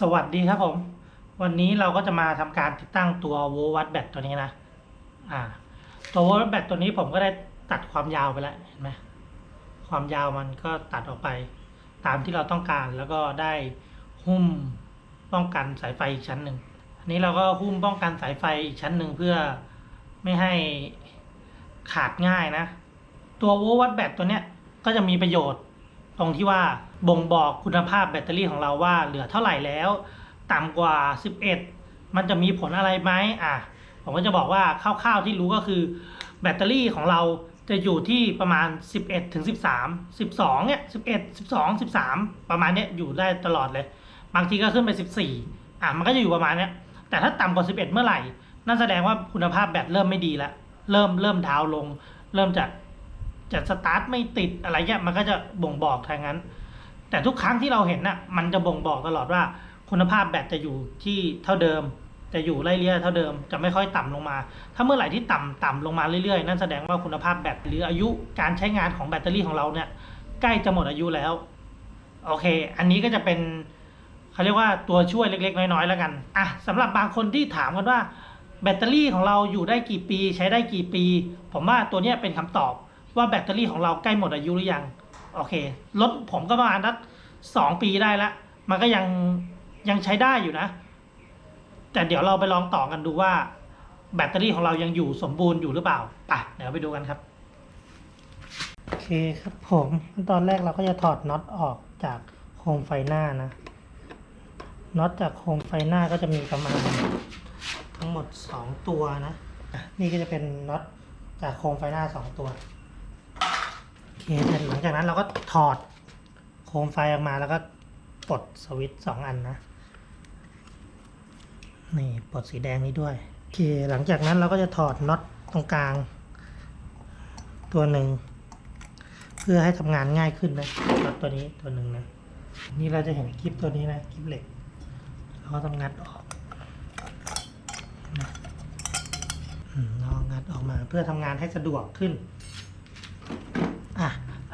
สวัสดีครับผม วันนี้เราก็จะมาทำการติดตั้งตัวโวลวัดแบตตัวนี้นะ อ่า ตัวโวลต์วัดแบตตัวนี้ผมก็ได้ตัดความยาวไปแล้วเห็นไหมความยาวมันก็ตัดออกไป ตามที่เราต้องการแล้วก็ได้หุ้มป้องกันสายไฟอีกชั้นหนึ่งอันนี้เราก็หุ้มป้องกันสายไฟอีกชั้นหนึ่งเพื่อไม่ให้ขาดง่ายนะ ตัวโวลต์วัดแบตตัวเนี้ยก็จะมีประโยชน์ตรงที่ว่า บ่งบอกคุณภาพแบตเตอรี่ของเราว่าเหลือเท่าไหร่แล้ว ต่ำกว่า 11 มันจะมีผลอะไรไหมอะผมก็จะบอกว่าคร่าวๆที่รู้ก็คือ แบตเตอรี่ของเราจะอยู่ที่ประมาณ 11ถึง13 12เนี่ย11 12 13 ประมาณเนี้ยอยู่ได้ตลอดเลย บางทีก็ขึ้นไป 14อะมันก็จะอยู่ประมาณเนี้ยแต่ถ้าต่ำกว่า 11 เมื่อไหร่ นั่นแสดงว่าคุณภาพแบตเริ่มไม่ดีล้วเริ่มเริ่มดาวลง เริ่มจากจะสตาร์ทไม่ติดอะไรเงี้ยมันก็จะบ่งบอกทางนั้น แต่ทุกครั้งที่เราเห็นน่ะมันจะบ่งบอกตลอดว่า คุณภาพแบตจะอยู่ที่เท่าเดิม จะอยู่ไล่เลี่ยเท่าเดิมจะไม่ค่อยต่ำลงมา ถ้าเมื่อไหร่ที่ต่ำต่ำลงมาเรื่อยๆ นั่นแสดงว่าคุณภาพแบตหรืออายุการใช้งานของแบตเตอรี่ของเราเนี่ยใกล้จะหมดอายุแล้วโอเค อันนี้ก็จะเป็นเขาเรียกว่าตัวช่วยเล็ก ๆ น้อยๆแล้วกันอะสำหรับบางคนที่ถามกันว่าแบตเตอรี่ของเราอยู่ได้กี่ปี ใช้ได้กี่ปี ผมว่าตัวเนี้ยเป็นคำตอบว่าแบตเตอรี่ของเราใกล้หมดอายุหรือยัง โอเครถผมก็ประมาณนักสองปีได้ล้วมันก็ยังยังใช้ได้อยู่นะ แต่เดี๋ยวเราไปลองต่อกันดูว่า แบตเตอรี่ของเรายังอยู่สมบูรณ์อยู่หรือเปล่าไปเดี๋ยวไปดูกันครับโอเคครับผมตอนแรกเราก็จะถอดน็อตออกจากโคมไฟหน้านะน็อตจากโคมไฟหน้าก็จะมีประมาณทั้งหมดสองตัวนะ นี่ก็จะเป็นน็อตจากโคมไฟหน้าสองตัว เคเสร็จหลังจากนั้นเราก็ถอดโคมไฟออกมาแล้วก็ปลดสวิตช์สองอันนะ นี่ปลดสีแดงนี้ด้วย โอเค หลังจากนั้นเราก็จะถอดน็อตตรงกลาง ตัวหนึ่ง เพื่อให้ทำงานง่ายขึ้นนะน็อตตัวนี้ตัวหนึ่งนะ นี่เราจะเห็นคลิปตัวนี้นะคลิปเหล็ก เราก็ต้องงัดออกนะอืมเรางัดออกมาเพื่อทำงานให้สะดวกขึ้น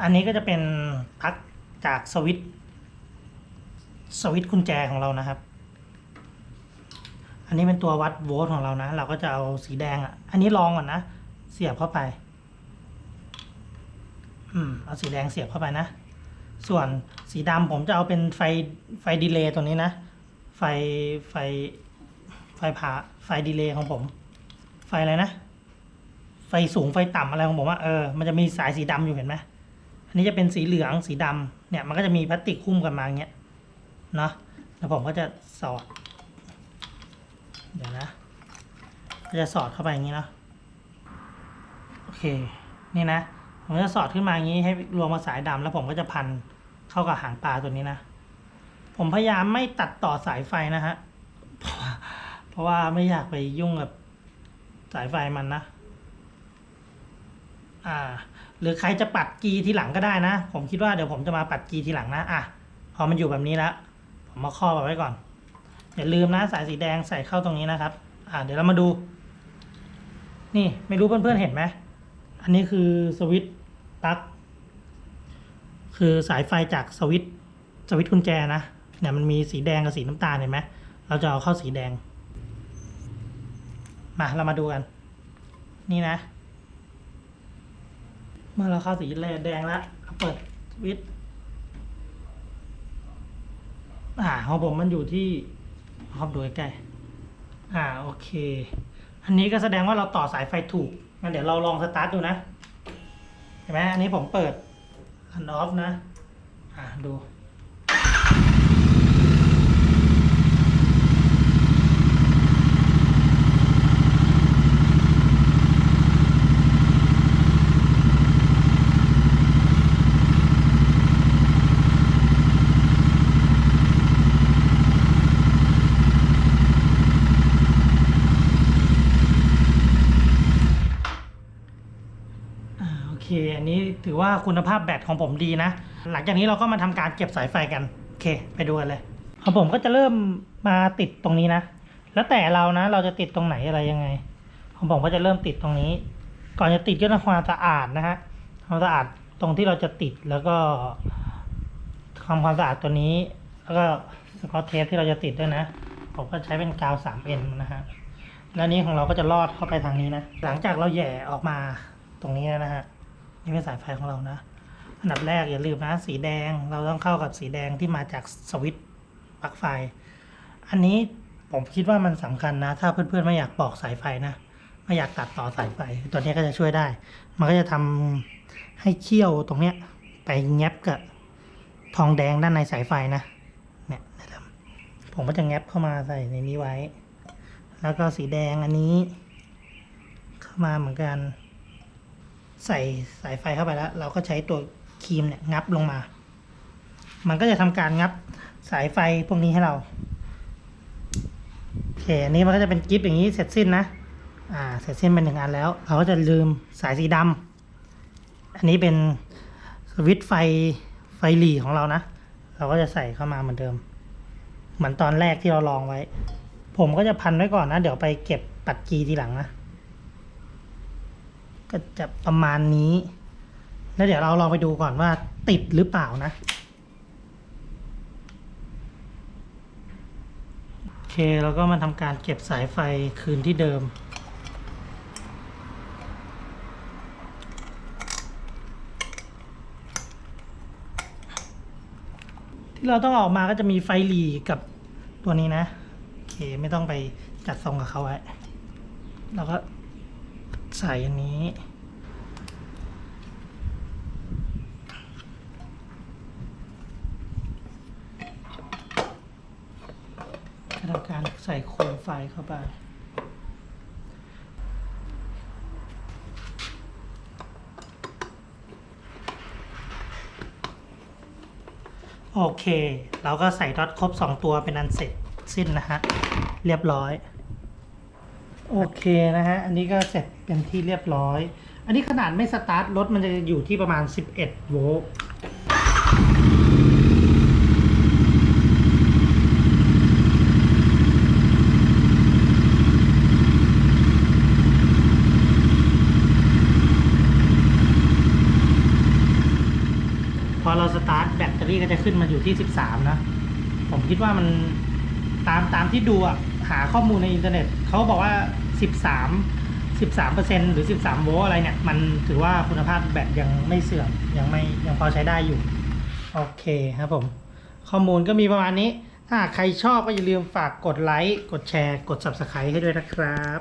อันนี้ก็จะเป็นปลั๊กจากสวิตสวิตช์กุญแจของเรานะครับ อันนี้เป็นตัววัดโวลต์ของเรานะ เราก็จะเอาสีแดงอะ อันนี้ลองก่อนนะ เสียบเข้าไป อืม เอาสีแดงเสียบเข้าไปนะ ส่วนสีดำผมจะเอาเป็นไฟไฟดีเลย์ตัวนี้นะ ไฟไฟไฟผ่าไฟดีเลย์ของผม ไฟอะไรนะ ไฟสูงไฟต่ำอะไรของผมว่าเออ มันจะมีสายสีดำอยู่เห็นไหม อันนี้จะเป็นสีเหลืองสีดำเนี่ยมันก็จะมีพลาสติกหุ้มกันมาเงี้ยเนาะแล้วผมก็จะสอด เดี๋ยวนะก็จะสอดเข้าไปอย่างนี้เนาะโอเคนี่นะผมจะสอดขึ้นมาอย่างนี้ให้รวมกับสายดำแล้วผมก็จะพันเข้ากับหางปลาตัวนี้นะ ผมพยายามไม่ตัดต่อสายไฟนะฮะเพราะว่าเพราะว่าไม่อยากไปยุ่งกับสายไฟมันนะ อ่า หรือใครจะปัดกีทีหลังก็ได้นะ ผมคิดว่าเดี๋ยวผมจะมาปัดกีทีหลังนะอะพอมันอยู่แบบนี้แล้วผมมาครอบเอาไว้ก่อนอย่าลืมนะสายสีแดงใส่เข้าตรงนี้นะครับ อ่าเดี๋ยวเรามาดู นี่ไม่รู้เพื่อนๆเห็นไหมอันนี้คือสวิตช์ปลั๊กคือสายไฟจากสวิตช์สวิตช์กุญแจนะเนี่ยมันมีสีแดงกับสีน้ำตาลเห็นไหมเราจะเอาเข้าสีแดง มาเรามาดูกัน นี่นะ เมื่อเราเข้าสีแดงแล้วเราเปิดวิทอ่าของผมมันอยู่ที่ครอบดูใกล้อ่าโอเค อันนี้ก็แสดงว่าเราต่อสายไฟถูกงั้นเดี๋ยวเราลองสตาร์ทดูนะเห็นไหมอันนี้ผมเปิดอันออฟนะ อ่าดู อ่าโอเคอันนี้ถือว่าคุณภาพแบตของผมดีนะ หลังจากนี้เราก็มาทำการเก็บสายไฟกัน โอเค ไปดูกันเลยของผมก็จะเริ่มมาติดตรงนี้นะ แล้วแต่เรานะ เราจะติดตรงไหนอะไรยังไงของผมก็จะเริ่มติดตรงนี้ ก่อนจะติดก็ต้องความสะอาดนะฮะความสะอาดตรงที่เราจะติดแล้วก็ทำความสะอาดตัวนี้ แล้วก็สกอตเทปที่เราจะติดด้วยนะ ผมก็ใช้เป็นกาว 3N นะฮะแล้วนี้ของเราก็จะลอดเข้าไปทางนี้นะ หลังจากเราแย่ออกมาตรงนี้แล้วนะฮะ นี่เป็นสายไฟของเรานะ อันดับแรกอย่าลืมนะ สีแดงเราต้องเข้ากับสีแดงที่มาจากสวิตช์ปลั๊กไฟ อันนี้ผมคิดว่ามันสำคัญนะ ถ้าเพื่อนๆไม่อยากปอกสายไฟนะไม่อยากตัดต่อสายไฟ ตัวนี้ก็จะช่วยได้ มันก็จะทำให้เขี้ยวตรงเนี้ยไปแงบกับทองแดงด้านในสายไฟนะเนี่ยผมก็จะแงบเข้ามาใส่ในนี้ไว้ แล้วก็สีแดงอันนี้ เข้ามาเหมือนกัน ใส่สายไฟเข้าไปแล้ว เราก็ใช้ตัวครีมเนี่ยงับลงมา มันก็จะทำการงับสายไฟพวกนี้ให้เราโอเคอันนี้มันก็จะเป็นกิฟต์อย่างนี้เสร็จสิ้นนะอ่าเสร็จสิ้นเป็นหนึ่งอันแล้ว เราก็จะลืมสายสีดำอันนี้เป็นสวิตช์ไฟไฟหลีของเรานะ เราก็จะใส่เข้ามาเหมือนเดิม เหมือนตอนแรกที่เราลองไว้ ผมก็จะพันไว้ก่อนนะ เดี๋ยวไปเก็บปัดกีทีหลังนะ ก็จะประมาณนี้ แล้วเดี๋ยวเราลองไปดูก่อนว่าติดหรือเปล่านะ โอเคเราก็มาทำการเก็บสายไฟคืนที่เดิม ที่เราต้องออกมาก็จะมีไฟหลีกับตัวนี้นะ โอเคไม่ต้องไปจัดทรงกับเขาไว้เราก็ ใส่อันนี้ก็ทำการใส่โคมไฟเข้าไปโอเค เราก็ใส่น็อตครบ 2 ตัวเป็นอันเสร็จสิ้นนะฮะ เรียบร้อย โอเคนะฮะ อันนี้ก็เสร็จเป็นที่เรียบร้อย อันนี้ขนาดไม่สตาร์ทรถมันจะอยู่ที่ประมาณ 11 โวลต์พอเราสตาร์ทแบตเตอรี่ก็จะขึ้นมาอยู่ที่ 13 นะ ผมคิดว่ามันตามตามที่ดูอะหาข้อมูลในอินเทอร์เน็ตเขาบอกว่า 13 13เปอร์เซ็นหรือ 13 โวลต์อะไรเนี่ย มันถือว่าคุณภาพแบตยังไม่เสื่อม ยังไม่ยังพอใช้ได้อยู่ โอเคครับผม ข้อมูลก็มีประมาณนี้ ถ้าใครชอบก็อย่าลืมฝากกดไลค์ กดแชร์ กด Subscribe ให้ด้วยนะครับ